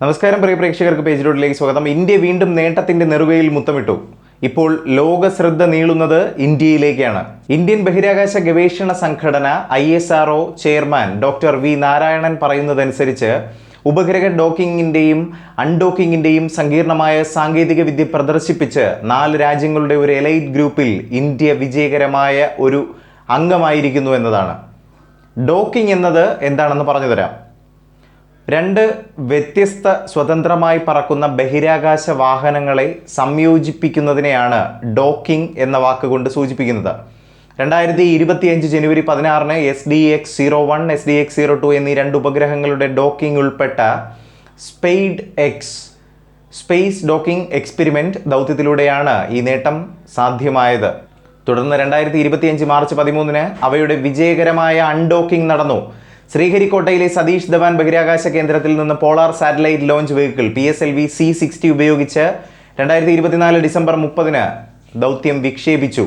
നമസ്കാരം പ്രിയ പ്രേക്ഷകർക്ക് പേജ് റോഡിലേക്ക് സ്വാഗതം. ഇന്ത്യ വീണ്ടും നേട്ടത്തിന്റെ നെറുകയിൽ മുത്തമിട്ടു. ഇപ്പോൾ ലോക ശ്രദ്ധ നീളുന്നത് ഇന്ത്യയിലേക്കാണ്. ഇന്ത്യൻ ബഹിരാകാശ ഗവേഷണ സംഘടന I S R chairman doctor V Narayanan പറയുന്നതനുസരിച്ച് ഉപഗ്രഹ ഡോക്കിങ്ങിന്റെയും അൺഡോക്കിങ്ങിന്റെയും സങ്കീർണമായ സാങ്കേതിക വിദ്യ പ്രദർശിപ്പിച്ച് നാല് രാജ്യങ്ങളുടെ ഒരു എലൈറ്റ് ഗ്രൂപ്പിൽ ഇന്ത്യ വിജയകരമായ ഒരു അംഗമായിരിക്കുന്നു എന്നതാണ്. ഡോക്കിംഗ് എന്നത് എന്താണെന്ന് പറഞ്ഞു തരാം രണ്ട് വ്യത്യസ്ത സ്വതന്ത്രമായി പറക്കുന്ന ബഹിരാകാശ വാഹനങ്ങളെ സംയോജിപ്പിക്കുന്നതിനെയാണ് ഡോക്കിംഗ് എന്ന വാക്കുകൊണ്ട് സൂചിപ്പിക്കുന്നത്. രണ്ടായിരത്തി ഇരുപത്തിയഞ്ച് ജനുവരി പതിനാറിന് S D X zero one S D X zero two എന്നീ രണ്ട് ഉപഗ്രഹങ്ങളുടെ ഡോക്കിംഗ് ഉൾപ്പെട്ട SpaDeX space docking experiment ദൗത്യത്തിലൂടെയാണ് ഈ നേട്ടം സാധ്യമായത്. തുടർന്ന് രണ്ടായിരത്തി ഇരുപത്തിയഞ്ച് മാർച്ച് പതിമൂന്നിന് അവയുടെ വിജയകരമായ അൺഡോക്കിംഗ് നടന്നു. ശ്രീഹരിക്കോട്ടയിലെ സതീഷ് ധവാൻ ബഹിരാകാശ കേന്ദ്രത്തിൽ നിന്ന് polar satellite launch vehicle P S L V C sixty ഉപയോഗിച്ച് രണ്ടായിരത്തി ഇരുപത്തിനാല് ഡിസംബർ മുപ്പതിന് ദൗത്യം വിക്ഷേപിച്ചു.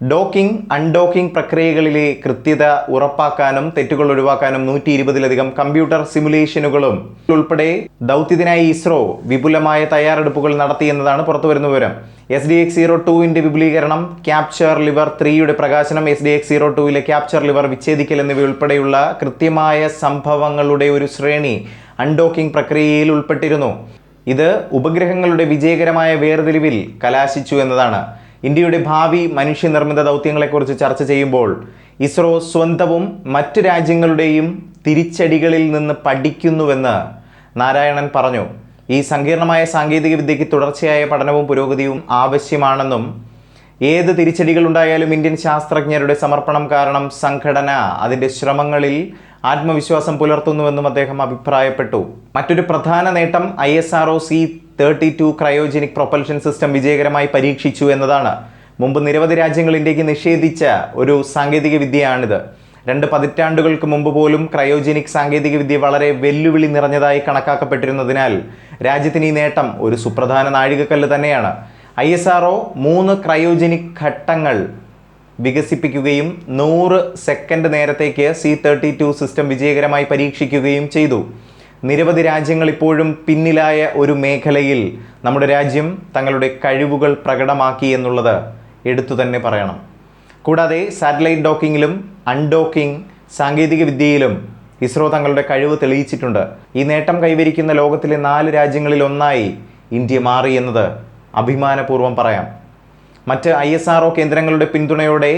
ഡോക്കിംഗ് അൺഡോക്കിംഗ് പ്രക്രിയകളിലെ കൃത്യത ഉറപ്പാക്കാനും തെറ്റുകൾ ഒഴിവാക്കാനും നൂറ്റി ഇരുപതിലധികം കമ്പ്യൂട്ടർ സിമുലേഷനുകളും ഉൾപ്പെടെ ദൗത്യത്തിനായി ഇസ്രോ വിപുലമായ തയ്യാറെടുപ്പുകൾ നടത്തിയെന്നതാണ് പുറത്തുവരുന്ന വിവരം. എസ് ഡി എക്സ് സീറോ ടുവിന്റെ വിപുലീകരണം ക്യാപ്ചർ ലിവർ ത്രീയുടെ പ്രകാശനം എസ് ഡി എക്സ് സീറോ ടുവിലെ ക്യാപ്ചർ ലിവർ വിച്ഛേദിക്കൽ എന്നിവയുൾപ്പെടെയുള്ള കൃത്യമായ സംഭവങ്ങളുടെ ഒരു ശ്രേണി അൺഡോക്കിംഗ് പ്രക്രിയയിൽ ഉൾപ്പെട്ടിരുന്നു. ഇത് ഉപഗ്രഹങ്ങളുടെ വിജയകരമായ വേർതിരിവിൽ കലാശിച്ചു എന്നതാണ്. ഇന്ത്യയുടെ ഭാവി മനുഷ്യനിർമ്മിത ദൗത്യങ്ങളെക്കുറിച്ച് ചർച്ച ചെയ്യുമ്പോൾ ഇസ്രോ സ്വന്തവും മറ്റ് രാജ്യങ്ങളുടെയും തിരിച്ചടികളിൽ നിന്ന് പഠിക്കുന്നുവെന്ന് നാരായണൻ പറഞ്ഞു. ഈ സങ്കീർണമായ സാങ്കേതിക വിദ്യയ്ക്ക് തുടർച്ചയായ പഠനവും പുരോഗതിയും ആവശ്യമാണെന്നും ഏത് തിരിച്ചടികൾ ഉണ്ടായാലും ഇന്ത്യൻ ശാസ്ത്രജ്ഞരുടെ സമർപ്പണം കാരണം സംഘടന അതിന്റെ ശ്രമങ്ങളിൽ ആത്മവിശ്വാസം പുലർത്തുന്നുവെന്നും അദ്ദേഹം അഭിപ്രായപ്പെട്ടു. മറ്റൊരു പ്രധാന നേട്ടം I S R O C thirty two cryogenic propulsion system വിജയകരമായി പരീക്ഷിച്ചു എന്നതാണ്. മുമ്പ് നിരവധി രാജ്യങ്ങൾ ഇന്ത്യയ്ക്ക് നിഷേധിച്ച ഒരു സാങ്കേതിക വിദ്യയാണിത് രണ്ട് പതിറ്റാണ്ടുകൾക്ക് മുമ്പ് പോലും ക്രയോജനിക് സാങ്കേതിക വിദ്യ വളരെ വെല്ലുവിളി നിറഞ്ഞതായി കണക്കാക്കപ്പെട്ടിരുന്നതിനാൽ രാജ്യത്തിന് ഈ നേട്ടം ഒരു സുപ്രധാന നാഴികക്കല്ല് തന്നെയാണ്. ഐ എസ് ആർ മൂന്ന് ക്രയോജനിക് ഘട്ടങ്ങൾ വികസിപ്പിക്കുകയും നൂറ് സെക്കൻഡ് നേരത്തേക്ക് സി തേർട്ടി ടു സിസ്റ്റം വിജയകരമായി പരീക്ഷിക്കുകയും ചെയ്തു. നിരവധി രാജ്യങ്ങൾ ഇപ്പോഴും പിന്നിലായ ഒരു മേഖലയിൽ നമ്മുടെ രാജ്യം തങ്ങളുടെ കഴിവുകൾ പ്രകടമാക്കി എന്നുള്ളത് എടുത്തു തന്നെ പറയണം. കൂടാതെ സാറ്റലൈറ്റ് ഡോക്കിങ്ങിലും അൺഡോക്കിംഗ് സാങ്കേതിക വിദ്യയിലും ഇസ്രോ തങ്ങളുടെ കഴിവ് തെളിയിച്ചിട്ടുണ്ട്. ഈ നേട്ടം കൈവരിക്കുന്ന ലോകത്തിലെ നാല് രാജ്യങ്ങളിൽ ഒന്നായി ഇന്ത്യ മാറി എന്നത് അഭിമാനപൂർവം പറയാം. മറ്റ് ഐ എസ് ആർ കേന്ദ്രങ്ങളുടെ പിന്തുണയോടെ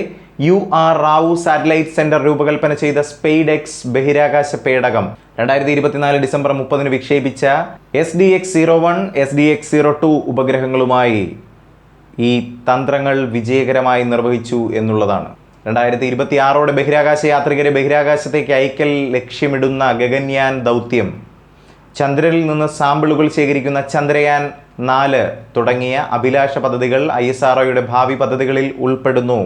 U R Rao satellite centre രൂപകൽപ്പന ചെയ്ത സ്പെയ്ഡ് എക്സ് ബഹിരാകാശ പേടകം. രണ്ടായിരത്തി ഇരുപത്തിനാല് ഡിസംബർ മുപ്പതിന് വിക്ഷേപിച്ച S D X zero one S D X zero two ഉപഗ്രഹങ്ങളുമായി ഈ തന്ത്രങ്ങൾ വിജയകരമായി നിർവഹിച്ചു എന്നുള്ളതാണ്. രണ്ടായിരത്തി ഇരുപത്തി ആറോടെ ബഹിരാകാശ യാത്രികരെ ബഹിരാകാശത്തേക്ക് അയക്കൽ ലക്ഷ്യമിടുന്ന ഗഗൻയാൻ ദൗത്യം. ചന്ദ്രനിൽ നിന്ന് സാമ്പിളുകൾ ശേഖരിക്കുന്ന ചന്ദ്രയാൻ നാല് തുടങ്ങിയ അഭിലാഷ പദ്ധതികൾ ഐ എസ് ആർ ഭാവി പദ്ധതികളിൽ ഉൾപ്പെടുന്നു.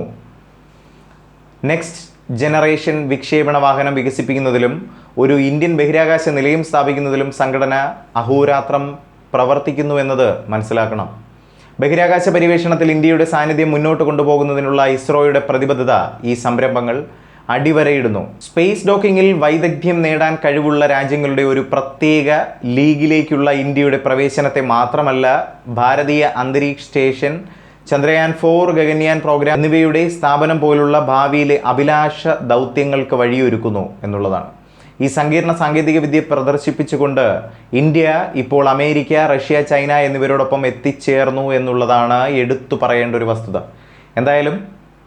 നെക്സ്റ്റ് ജനറേഷൻ വിക്ഷേപണ വാഹനം വികസിപ്പിക്കുന്നതിലും ഒരു ഇന്ത്യൻ ബഹിരാകാശ നിലയം സ്ഥാപിക്കുന്നതിലും സംഘടന അഹോരാത്രം പ്രവർത്തിക്കുന്നു എന്നത് മനസ്സിലാക്കണം. ബഹിരാകാശ പര്യവേഷണത്തിൽ ഇന്ത്യയുടെ സാന്നിധ്യം മുന്നോട്ട് കൊണ്ടുപോകുന്നതിനുള്ള ഇസ്രോയുടെ പ്രതിബദ്ധത ഈ സംരംഭങ്ങൾ അടിവരയിടുന്നു. സ്പേസ് ഡോക്കിങ്ങിൽ വൈദഗ്ധ്യം നേടാൻ കഴിവുള്ള രാജ്യങ്ങളുടെ ഒരു പ്രത്യേക ലീഗിലേക്കുള്ള ഇന്ത്യയുടെ പ്രവേശനത്തെ മാത്രമല്ല Bharatiya Antariksh station Chandrayaan four Gaganyaan programme എന്നിവയുടെ സ്ഥാപനം പോലുള്ള ഭാവിയിലെ അഭിലാഷ ദൗത്യങ്ങൾക്ക് വഴിയൊരുക്കുന്നു എന്നുള്ളതാണ്. ഈ സങ്കീർണ സാങ്കേതിക വിദ്യ പ്രദർശിപ്പിച്ചുകൊണ്ട് ഇന്ത്യ ഇപ്പോൾ അമേരിക്ക റഷ്യ ചൈന എന്നിവരോടൊപ്പം എത്തിച്ചേർന്നു എന്നുള്ളതാണ് എടുത്തു പറയേണ്ട ഒരു വസ്തുത. എന്തായാലും